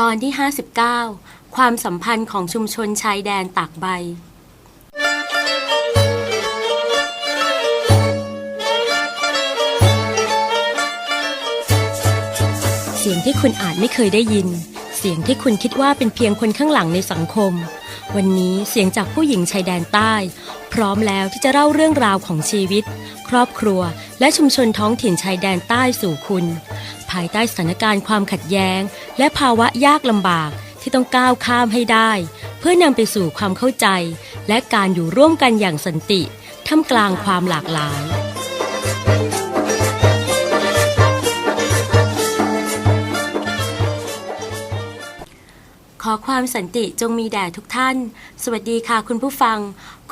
ตอนที่ 59 ความสัมพันธ์ของชุมชนชายแดนตากใบ เสียงที่คุณอาจไม่เคยได้ยิน เสียงที่คุณคิดว่าเป็นเพียงคนข้างหลังในสังคม วันนี้เสียงจากผู้หญิงชายแดนใต้ พร้อมแล้วที่จะเล่าเรื่องราวของชีวิต ครอบครัว และชุมชนท้องถิ่นชายแดนใต้สู่คุณ ภายใต้สถานการณ์ความขัดแย้ง และภาวะยากลำบากที่ต้องก้าวข้ามให้ได้ เพื่อนำไปสู่ความเข้าใจ และการอยู่ร่วมกันอย่างสันติท่ามกลางความหลากหลาย ขอความสันติจงมีแด่ทุกท่าน สวัสดีค่ะคุณผู้ฟัง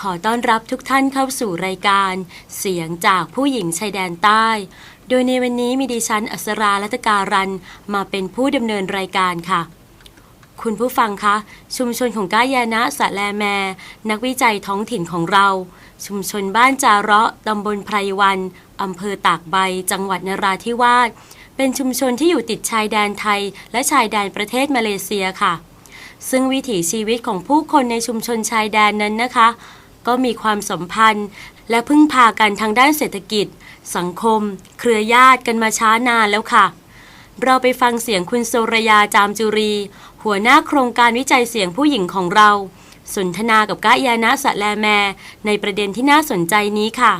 ขอต้อนรับทุกท่านเข้าสู่รายการ เสียงจากผู้หญิงชายแดนใต้ โดยในวันนี้มีดิฉันอัสราลัตการันมาเป็นผู้ดำเนินรายการค่ะ คุณผู้ฟังคะ ชุมชนของก้ายานะสะแลแม นักวิจัยท้องถิ่นของเรา ชุมชนบ้านจาระตำบลไพรวันอำเภอตากใบ จังหวัดนราธิวาสเป็นชุมชนที่อยู่ติดชายแดนไทย และชายแดนประเทศมาเลเซียค่ะ ซึ่งวิถีชีวิตของผู้คนในชุมชนชายแดนนั้นนะคะ ก็มีความสัมพันธ์ และพึ่งพากันทางด้านเศรษฐกิจ สังคม เครือญาติกันมาช้านานแล้วค่ะ เราไปฟังเสียงคุณโซรยาจามจุรี หัวหน้าโครงการวิจัยเสียงผู้หญิงของเรา สนทนากับกะยานะสะแลแม ในประเด็นที่น่าสนใจนี้ค่ะ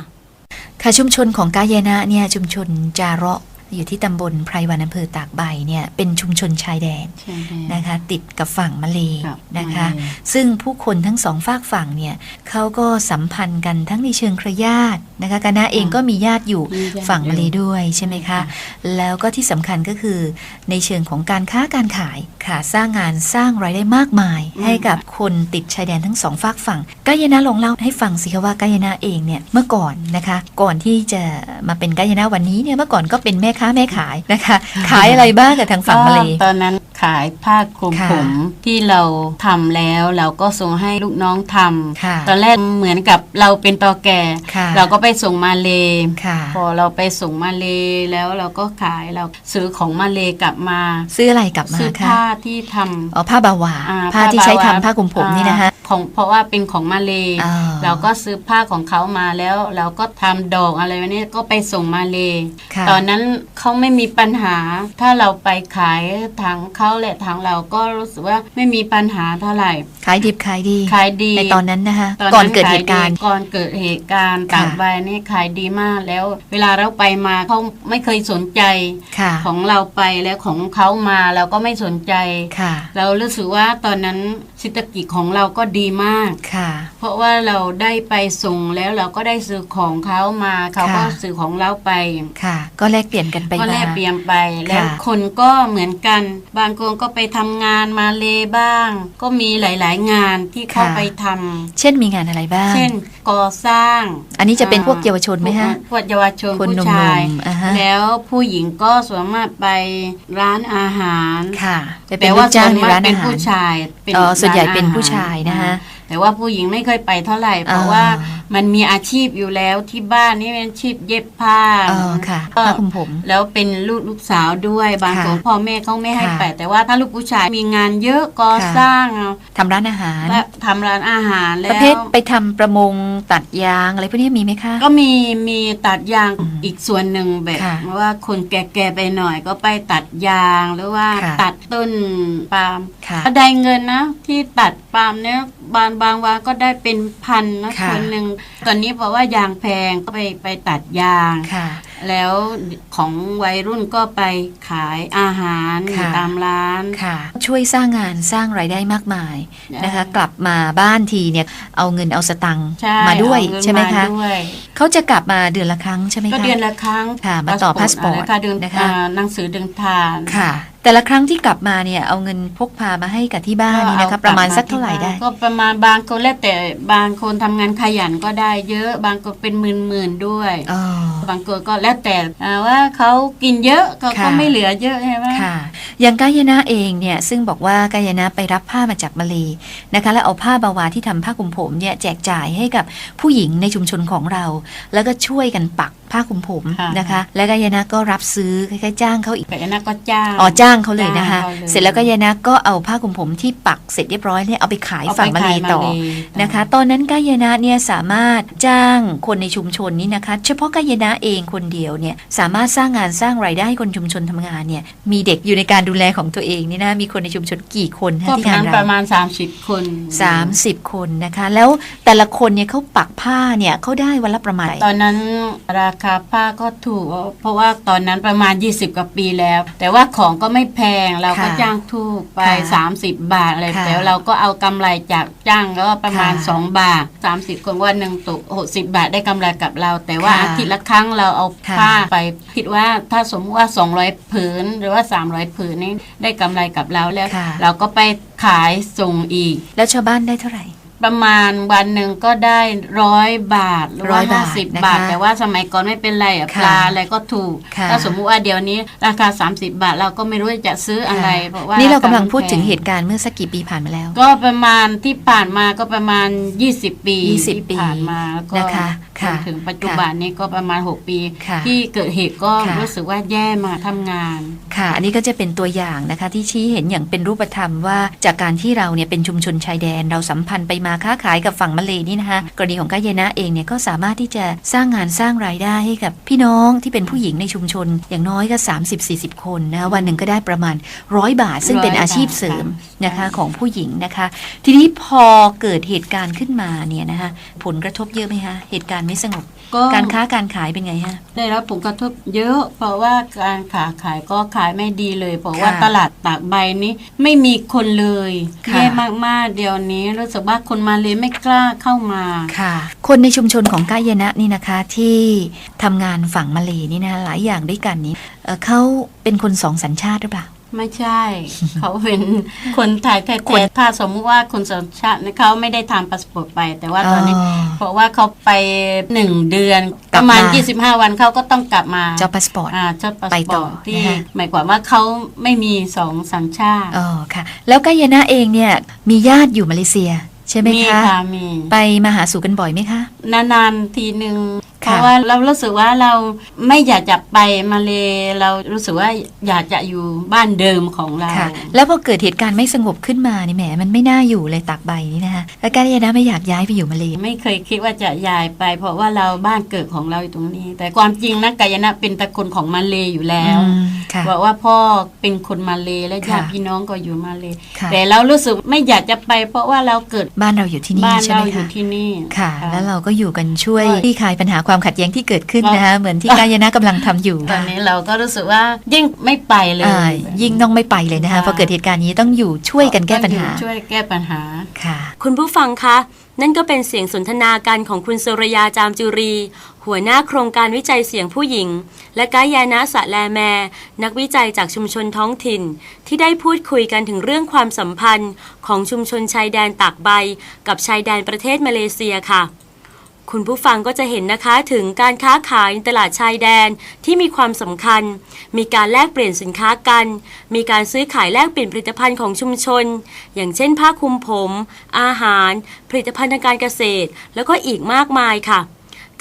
ค่ะชุมชนของกาเยนะเนี่ยชุมชนจาระ อยู่ที่ตำบลไพรวันอำเภอตากใบเนี่ยเป็นชุมชนชายแดนใช่แล้วนะคะ ติดกับฝั่งมาเลครับนะคะมาเลซึ่งผู้คนทั้งสองฝากฝั่งเนี่ยเขาก็สัมพันธ์กันทั้งในเชิงเครือญาติ นะคะคณะเองก็มีญาติอยู่มีญาติฝั่งมาเลอยู่ด้วยใช่ไหมคะค่ะแล้วก็ที่สำคัญก็คือ ในเชิงของการค้าการขายค่ะสร้างงานสร้างรายได้มากมาย ให้กับคนติดชายแดนทั้งสองฝากฝั่งกายนะลองเล่าให้ฟังสิคะว่ากายนะเองเนี่ยเมื่อก่อนนะคะ ก่อนที่จะมาเป็นกายนะวันนี้เนี่ยเมื่อก่อนก็เป็นแม่ค้าแม่ขายนะคะ ขายอะไรบ้างกับทางฝั่งมาเลก็ตอนนั้นขายผ้าคลุมค่ะผมที่เราทำแล้วเราก็ส่งให้ลูกน้องทำค่ะตอนแรกเหมือนกับเราเป็นตอแก่ ค่ะเราก็ไปส่งมาเลค่ะ พอเราไปส่งมาเลแล้วเราก็ขายเราซื้อของมาเลกลับมาซื้ออะไรกลับมาซื้อคะผ้าที่ทำ อ๋อผ้าบาวาอ่ผ้าที่ใช้ทำบวผ้าคลุมผมนี่นะคะอ่า ของเพราะว่าเป็นของมาเลอ๋อเราก็ซื้อผ้าของเขามาแล้วเราก็ทำดอกอะไรแบบนี้ก็ไปส่งมาเลค่ะตอนนั้นเขาไม่มีปัญหา ถ้าเราไปขายทางเขาและทางเราก็รู้สึกว่าไม่มีปัญหาเท่าไหร่ขายดิบขายดีขายดีในตอนนั้นนะคะตก่อนเกิดเหตุการณ์ขยก่อนเกิดเหตุการณ์ค่ะต่างใบนี่ขายดีมากแล้ว เวลาเราไปมาเขาไม่เคยสนใจค่ะของเราไปแล้วของเขามาเราก็ไม่สนใจค่ะเรารู้สึกว่าตอนนั้นเศรษฐกิจของเราก็ดีมากค่ะ เพราะว่าเราได้ไปส่งแล้วเราก็ได้ซื้อของเขามาเขาก็ค่ะซื้อของเราไปค่ะ ก็แลกเปลี่ยนกันไปก็แลมากเปลี่ยนไปแล้วค่ะคนก็เหมือนกัน บางคนก็ไปทำงานมาเลบ้าง ก็มีหลาย ๆ งานที่เขาไปทำเช่นมีงานอะไรบ้าง เช่นก่อสร้าง อันนี้จะเป็นพวกเยาวชนไหมฮะ พวกเยาวชนคนหนุ่ผู้มๆชายอ่าฮะแล้วผู้หญิงก็สามารถไปร้านอาหารค่ะไปเป็แต่นลูว่ากจ้าส่งวนในมากร้านเป็อานหารผู้ชายเป็อ๋อส่วนใหญ่เป็นร้อาาผู้ชายนะคะอ่าแต่ว่าผู้หญิงไม่เคยไปเท่าไหร่เพราะอ่าว่า มันมีอาชีพอยู่แล้วที่บ้านนี่เป็นอาชีพเย็บผ้าอ๋อค่ะก็ผ้าคลุมผม แล้วเป็นลูกลูกสาวด้วยบางค่ะคนพ่อแม่เขาไม่ให้ค่ะไปแต่ว่าถ้าลูกผู้ชายมีงานเยอะก่อค่ะสร้างเอาทำร้านอาหารและทำร้านอาหารปแล้ระเภทวไปทำประมงตัดยางอะไรพวกนี้มีไหมคะ ก็มีมีตัดยางอืมอีกส่วนหนึ่งแบบค่ะว่าคนแก่ๆไปหน่อยก็ไปตัดยางหรือว่าค่ะตัดต้นปาล์มค่ะก็ได้เงินนะที่ตัดปาล์มเนี่ยบางบางวันก็ได้เป็นพันนะค่ะคนหนึ่งตอนนี้เพราะว่ายางแพงก็ไปไปตัดยางค่ะ แล้วของวัยรุ่นก็ไปขายอาหารอยู่ค่ะ ตามร้าน ค่ะ ช่วยสร้างงานสร้างรายได้มากมายนะคะใช่กลับมาบ้านทีเนี่ยเอาเงินเอาสตังค์ใช่มาด้วยเอเงินใช่ไหมคะด้วยเขาจะกลับมาเดือนละครั้งใช่ไหมก็คะเดือนละครั้งค่ะมาต่อ passport อะไรค่ะเดือนนะคะอ่าหนังสือเดินทาง ค่ะ แต่ละครั้งที่กลับมาเนี่ยเอาเงินพกพามาให้กับที่บ้านนี่นะคะประมาณสักเท่าไหร่ได้ ก็ประมาณบางคนแล้วแต่บางคนทำงานขยันก็ได้เยอะ บางคนเป็นหมื่นๆด้วยอ๋อบางคนก็แล้วแต่อ่าว่าเขากินเยอะก็ค่ะก็ไม่เหลือเยอะใช่ไหมค่ะ อย่างกายนะเองเนี่ยซึ่งบอกว่ากายนะไปรับผ้ามาจากมาเลนะคะ แล้วเอาผ้าบาวาที่ทำผ้าคลุมผมเนี่ยแจกจ่ายให้กับผู้หญิงในชุมชนของเรา แล้วก็ช่วยกันปัก ผ้าคลุมผมค่ะ นะคะ และกายนะก็รับซื้อคล้ายๆจ้างเขาอีก แต่อันนั้นก็จ้าง อ๋อจ้างเขาเลยนะคะ จ้างเขาเลย เสร็จแล้วก็ยายนะก็เอาผ้าคลุมผมที่ปักเสร็จเรียบร้อยเนี่ยเอาไปขายเอาไปฝั่งมาเลขายต่อมาเลนะคะ ตอนนั้นกายนะเนี่ยสามารถจ้างคนในชุมชนนี้นะคะ เฉพาะกายนะเองคนเดียวเนี่ยสามารถสร้างงานสร้างรายได้ให้คนชุมชนทำงานเนี่ยมีเด็กอยู่ในการดูแลของตัวเองนี่นะมีคนในชุมชนกี่คนคะก็ที่ประงามาณนปเราระมาณ 30 คน สามสิบคนนะคะ แล้วแต่ละคนเนี่ยเขาปักผ้าเนี่ยเขาได้วันละประมาณ ตอนนั้นราคาผ้าก็ถูกเพราะว่าตอนนั้นประมาณ 20 กว่าปีแล้ว แต่ว่าของก็ไม่แพงเราก็ค่ะจ้างถูกไปค่ะ30 บาทอะไรค่ะแต่เราก็เอากำไรจากจ้างก็ประมาณค่ะ2บาท 30 คนวันหนึ่งตก60 บาทได้กำไรกับเรา แต่ว่าค่ะอาทิตย์ละครั้งเราเอาค่ะผ้าไป คิดว่าถ้าสมมติว่า 200 ผืนหรือว่า 300 ผืนนี้ได้กำไรกับเราแล้วค่ะเราก็ไปขายส่งอีก แล้วชาวบ้านได้เท่าไหร่ ประมาณวันหนึ่งก็ได้ร้อยบาทหรือว่า100บาห้าทสิบนะคะบาท แต่ว่าสมัยก่อนไม่เป็นไรอะค่ะปลาอะไรก็ถูกค่ะถ้าสมมุติว่าเดี๋ยวนี้ราคา 30 บาทเราก็ไม่รู้จะซื้ออะไรเพราะว่านี่เรานี่กำลังพูดถึงเหตุการณ์เมื่อสักกี่ปีผ่านมาแล้ว ก็ประมาณที่ผ่านมาก็ประมาณ 20 ปี 20ที่ปีผ่านมาแล้วก็นะคะจค่ะนถึงปัจจุบันนี้ก็ประมาณ 6 ปีค่ะที่เกิดเหตุก็ค่ะรู้สึกว่าแย่มาทำงานค่ะ อันนี้ก็จะเป็นตัวอย่างนะคะที่ชี้เห็นอย่างเป็นรูปธรรมว่าจากการที่เราเนี่ยเป็นชุมชนชายแดนเราสัมพันธ์ไปมาค้าขายกับฝั่งมาเลนี่นะคะกรณีของกายนะเองเนี่ยก็สามารถที่จะสร้างงานสร้างรายได้ให้กับพี่น้องที่เป็นผู้หญิงในชุมชน อย่างน้อยก็ 30-40 คนนะคะวันหนึ่งก็ได้ประมาณร้อยบาท ซึ่งเป็น100อาชีพเสริมบาทนะคะใช่ของผู้หญิงนะคะ ทีนี้พอเกิดเหตุการณ์ขึ้นมาเนี่ยนะคะผลกระทบเยอะไหมคะเหตุการณ์ไม่สงบ ก็การค้าการขายเป็นไงฮะ ได้รับผลกระทบเยอะ เพราะว่าการขาขายก็ขายไม่ดีเลย เพราะว่าค่ะตลาดตากใบนี้ไม่มีคนเลยค่ะ แย่มากๆเดี๋ยวนี้รู้สึกว่าคนมาเลยไม่กล้าเข้ามา ค่ะ คนในชุมชนของกายนะนี่นะคะที่ทำงานฝั่งมาเลนี่นะหลายอย่างด้วยกันนี้เอ่อเขาเป็นคนสองสัญชาติหรือเปล่า ไม่ใช่ เขาเป็นคนไทยแท้คนๆถ้าสมมุติว่าคนสัญชาติเขาไม่ได้ทำพาสปอร์ตไป แต่ว่าตอนนี้อ๋อเพราะว่าเขาไปหนึ่งเดือนกลัปบระมาณมา25 วันเขาก็ต้องกลับมาเจ้าพาสปอร์ตอ่าเจ้าพาสไปปต่ออร์ตที่นะคะหมายความว่าเขาไม่มีสองสัญชาติอ๋อค่ะ แล้วกายนะเองเนี่ยมีญาติอยู่มาเลเซียใช่ไหมมีคะค่ะมี ไปมาหาสู่กันบ่อยไหมคะ นานๆทีหนึ่ง เพค่ะราะว่าเรารู้สึกว่าเราไม่อยากจะไปมาเลยเรารู้สึกว่าอยากจะอยู่บ้านเดิมของเราค่ะแล้วพอเกิดเหตุการณ์ไม่สงบขึ้นมานี่แหมมันไม่น่าอยู่เลยตากใบนี่นะคะแล้วกายนะไม่อยากย้ายไปอยู่มาเลไม่เคยคิดว่าจะย้ายไป เพราะว่าเราบ้านเกิดของเราอยู่ตรงนี้ แต่ความจริงนะกายนะเป็นตระกูลของมาเลยอยู่แล้วอืมค่ะบอกว่าพ่อเป็นคนมาเลยและญาติค่ะพี่น้องก็อยู่มาเลยค่ะแต่เรารู้สึกไม่อยากจะไป เพราะว่าเราเกิดบ้านเราอยู่ที่นี่บ้านใช่เราไหมอยู่คะที่นี่ค่ะ แล้วเราก็อยู่กันช่วยก็คลี่คลายปัญหาความขัดแย้งที่เกิดขึ้นก็นะคะเหมือนที่กายนะกำลังทำอยู่ตอนนี้เราก็รู้สึกว่ายิ่งไม่ไปเลยอ่ายิ่งต้องไม่ไปเลยนะคะค่ะพอเกิดเหตุการณ์นี้ต้องอยู่ช่วยกันแก้ปัญหาต้องอยู่ช่วยแก้ปัญหาค่ะ คุณผู้ฟังคะนั่นก็เป็นเสียงสนทนากันของคุณสุรยาจามจุรี หัวหน้าโครงการวิจัยเสียงผู้หญิง และกายานะสะแลแม นักวิจัยจากชุมชนท้องถิ่น ที่ได้พูดคุยกันถึงเรื่องความสัมพันธ์ ของชุมชนชายแดนตากใบ กับชายแดนประเทศมาเลเซียค่ะ คุณผู้ฟังก็จะเห็นนะคะถึงการค้าขายในตลาดชายแดนที่มีความสำคัญ มีการแลกเปลี่ยนสินค้ากัน มีการซื้อขายแลกเปลี่ยนผลิตภัณฑ์ของชุมชน อย่างเช่นผ้าคลุมผม อาหาร ผลิตภัณฑ์ทางการเกษตร แล้วก็อีกมากมายค่ะ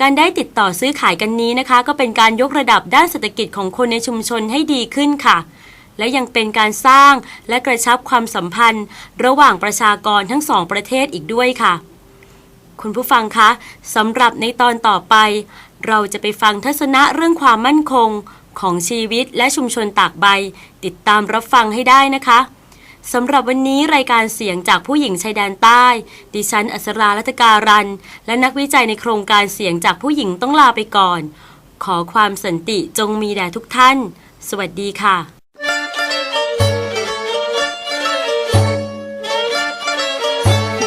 การได้ติดต่อซื้อขายกันนี้นะคะ ก็เป็นการยกระดับด้านเศรษฐกิจของคนในชุมชนให้ดีขึ้นค่ะ และยังเป็นการสร้างและกระชับความสัมพันธ์ ระหว่างประชากรทั้งสองประเทศอีกด้วยค่ะ คุณผู้ฟังคะสำหรับในตอนต่อไป เราจะไปฟังทัศนะเรื่องความมั่นคงของชีวิตและชุมชนตากใบ ติดตามรับฟังให้ได้นะคะสำหรับวันนี้รายการเสียงจากผู้หญิงชายแดนใต้ ดิฉันอัสรารัตการัน และนักวิจัยในโครงการเสียงจากผู้หญิงต้องลาไปก่อน ขอความสันติจงมีแด่ทุกท่าน สวัสดีค่ะ